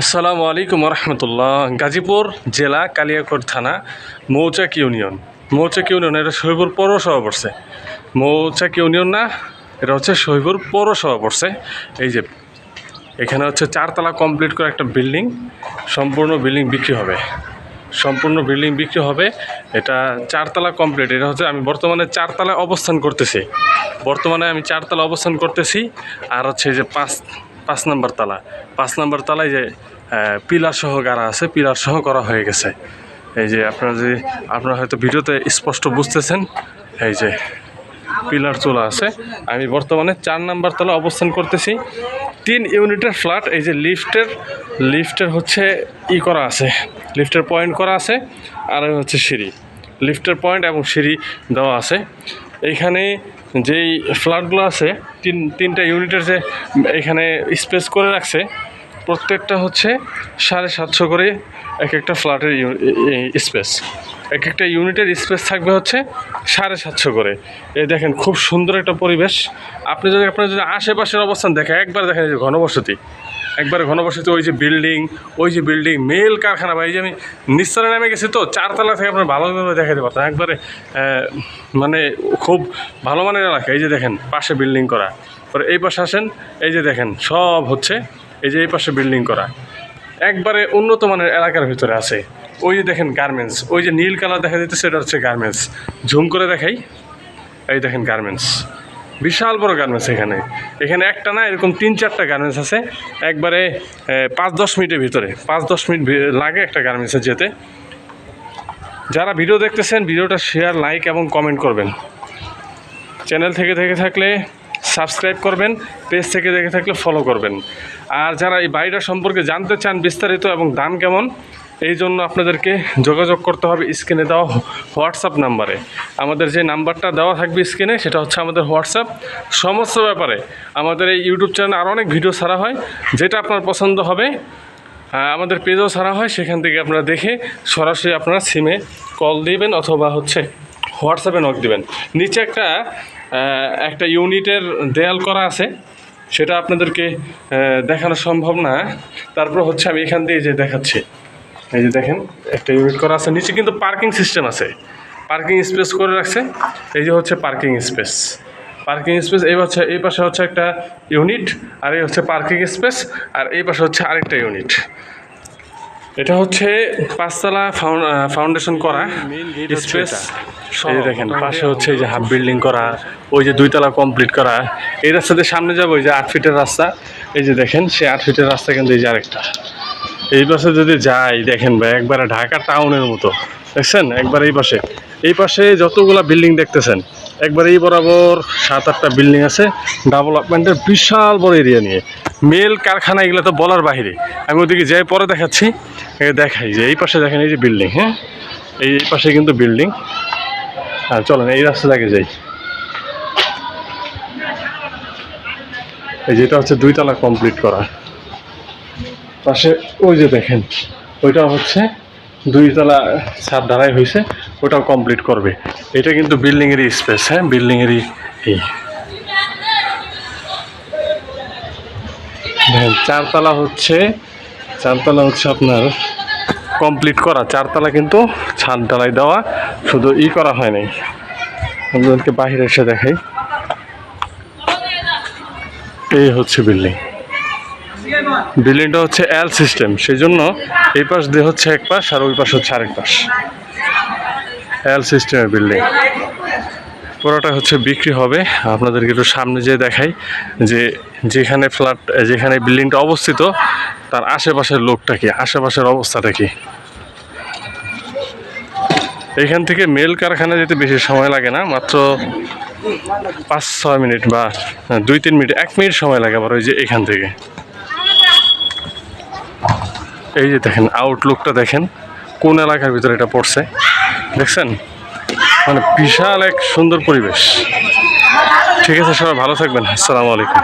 আসসালামু আলাইকুম রহমতুল্লাহ গাজীপুর জেলা কালিয়াকোট থানা, মৌচাক ইউনিয়ন। মৌচাক ইউনিয়ন, এটা শহীপুর পৌরসভা পড়ছে। মৌচাক ইউনিয়ন না, এটা হচ্ছে শহীপুর পৌরসভা পড়ছে। এই যে, এখানে হচ্ছে চারতলা কমপ্লিট করে একটা বিল্ডিং সম্পূর্ণ বিল্ডিং বিক্রি হবে। সম্পূর্ণ বিল্ডিং বিক্রি হবে, এটা চারতলা কমপ্লিট এটা হচ্ছে আমি বর্তমানে চারতলায় অবস্থান করতেছি। বর্তমানে আমি চারতলা অবস্থান করতেছি, আর হচ্ছে যে পাঁচ পাঁচ নাম্বার তালা। পাঁচ নাম্বার তালায় যে পিলার সহ গাড়া আছে, পিলার সহ করা হয়ে গেছে। এই যে আপনারা যে আপনারা হয়তো ভিডিওতে স্পষ্ট বুঝতেছেন, এই যে পিলার চলে আছে। আমি বর্তমানে চার নাম্বার তলা অবস্থান করতেছি। তিন ইউনিটের ফ্ল্যাট, এই যে লিফটের লিফটের হচ্ছে ই করা আছে। লিফটের পয়েন্ট করা আছে, আর হচ্ছে সিঁড়ি। লিফটের পয়েন্ট এবং সিঁড়ি দেওয়া আছে। এইখানে যেই ফ্ল্যাটগুলো আছে, তিন, তিনটা ইউনিটের যে এখানে স্পেস করে রাখছে, প্রত্যেকটা হচ্ছে সাড়ে সাতশো করে এক একটা ফ্ল্যাটের স্পেস। এক একটা ইউনিটের স্পেস থাকবে হচ্ছে সাড়ে সাতশো করে। এই দেখেন খুব সুন্দর একটা পরিবেশ। আপনি যদি, আপনার যদি আশেপাশের অবস্থান দেখেন, একবার দেখেন যে ঘনবসতি। একবারে ঘনবসতি, ওই যে বিল্ডিং ওই যে বিল্ডিং মেল কারখানা এই যে আমি নিস্তরে নামে গেছি তো, চারতলা থেকে আপনার ভালোভাবে দেখাতে পারতাম। একবারে মানে খুব ভালো মানের এলাকা, এই যে দেখেন, পাশে বিল্ডিং করা। পরে এই পাশে আসেন, এই যে দেখেন, সব হচ্ছে এই যে এই পাশে বিল্ডিং করা। একবারে উন্নত মানের এলাকার ভিতরে আছে। ওই যে দেখেন গার্মেন্টস ওই যে নীল কালার দেখা যাচ্ছে সেটা হচ্ছে গার্মেন্টস ঝুম করে দেখাই। এই দেখেন গার্মেন্টস বিশাল বড় গার্মেন্টস এখানে। এখানে একটা না, এরকম তিন চারটা গার্মেন্টস আছে। একবারে পাঁচ দশ মিনিটের ভিতরে, পাঁচ দশ মিনিট লাগে একটা গার্মেন্টসে যেতে। যারা ভিডিও দেখতেছেন, ভিডিওটা শেয়ার লাইক এবং কমেন্ট করবেন। চ্যানেল থেকে থেকে থাকলে সাবস্ক্রাইব করবেন পেজ থেকে দেখে থাকলে ফলো করবেন। আর যারা এই বাড়িটা সম্পর্কে জানতে চান বিস্তারিত এবং দাম কেমন এই জন্য আপনাদেরকে যোগাযোগ করতে হবে স্ক্রিনে দেওয়া হোয়াটসঅ্যাপ নাম্বারে। আমাদের যে নাম্বারটা দেওয়া থাকবে স্ক্রিনে, সেটা হচ্ছে আমাদের হোয়াটসঅ্যাপ। সমস্ত ব্যাপারে আমাদের এই ইউটিউব চ্যানেলে আরও অনেক ভিডিও ছাড়া হয়, যেটা আপনার পছন্দ হবে আমাদের পেজও ছাড়া হয়, সেখান থেকে আপনারা দেখে সরাসরি আপনারা সিমে কল দিবেন অথবা হচ্ছে হোয়াটসঅ্যাপে নক দিবেন। নিচে একটা একটা ইউনিটের দেয়াল করা আছে, সেটা আপনাদেরকে দেখানো সম্ভব না। তারপর হচ্ছে আমি এখান দিয়ে যে দেখাচ্ছি। এই যে দেখেন একটা ইউনিট করা আছে নিচে কিন্তু পার্কিং সিস্টেম আছে। পার্কিং স্পেস করে রাখছে। এই যে হচ্ছে পার্কিং স্পেস পার্কিং স্পেস এই হচ্ছে এই পাশে হচ্ছে একটা ইউনিট আর এই হচ্ছে পার্কিং স্পেস আর এই পাশে হচ্ছে আরেকটা ইউনিট এটা হচ্ছে পাঁচতলা ফাউন্ডেশন করা স্পেস এই যে দেখেন পাশে হচ্ছে এই যে হাফ বিল্ডিং করা ওই যে দুইতলা কমপ্লিট করা। এই রাস্তাতে সামনে যাব ওই যে আট ফিটের রাস্তা। এই যে দেখেন সে আট ফিটের রাস্তা কিন্তু এই যে আরেকটা। এই পাশে যদি যাই, দেখেন ভাই, একবারে ঢাকা টাউনের মতো। দেখছেন? একবার এই পাশে। এই পাশে যতগুলা বিল্ডিং দেখতেছেন, একবার এই বরাবর সাত আটটা বিল্ডিং আছে ডেভেলপমেন্টের বিশাল বড় এরিয়া নিয়ে। মেল কারখানা এগুলো তো বলার বাইরে আমি ওদিকে যাই, পরে দেখাচ্ছি। দেখাই যে এই পাশে দেখেন এই যে বিল্ডিং হ্যাঁ? এই এই পাশে কিন্তু বিল্ডিং। হ্যাঁ চলেন, এই রাস্তা থেকে যাই। এই যেটা হচ্ছে দুইতলা কমপ্লিট করা। পাশে ওই যে দেখেন, ওইটা হচ্ছে দুইতলা ছাদ ঢালাই হয়েছে, ওটাও কমপ্লিট করবে। এটা কিন্তু বিল্ডিংয়েরই স্পেস হ্যাঁ? বিল্ডিংয়েরই এই দেখেন, চারতলা হচ্ছে চারতলা হচ্ছে আপনার কমপ্লিট করা। চারতলা কিন্তু ছাদ ঢালাই দেওয়া, শুধু ই করা হয় নাই। আপনাদেরকে বাহিরে এসে দেখাই। এই হচ্ছে বিল্ডিং। বিল্ডিংটা হচ্ছে এল সিস্টেম সেই জন্য এই পাশ দিয়ে হচ্ছে এক পাশ আর ওই পাশ হচ্ছে আরেক পাশ। এল সিস্টেমের বিল্ডিং পুরোটা হচ্ছে বিক্রি হবে। আপনাদেরকে একটু সামনে যেয়ে দেখাই যে যেখানে ফ্ল্যাট যেখানে বিল্ডিংটা অবস্থিত, তার আশেপাশের লোকটা কি? আশেপাশের অবস্থাটা কি? এখান থেকে মেল কারখানা যেতে বেশি সময় লাগে না, মাত্র পাঁচ ছয় মিনিট বা দুই তিন মিনিট, এক মিনিট সময় লাগে আবার ওই যে এখান থেকে। এই যে দেখেন আউটলুকটা দেখেন, কোন এলাকার ভিতরে এটা পড়ছে? দেখছেন? মানে বিশাল এক সুন্দর পরিবেশ। ঠিক আছে, সবাই ভালো থাকবেন। আসসালামু আলাইকুম।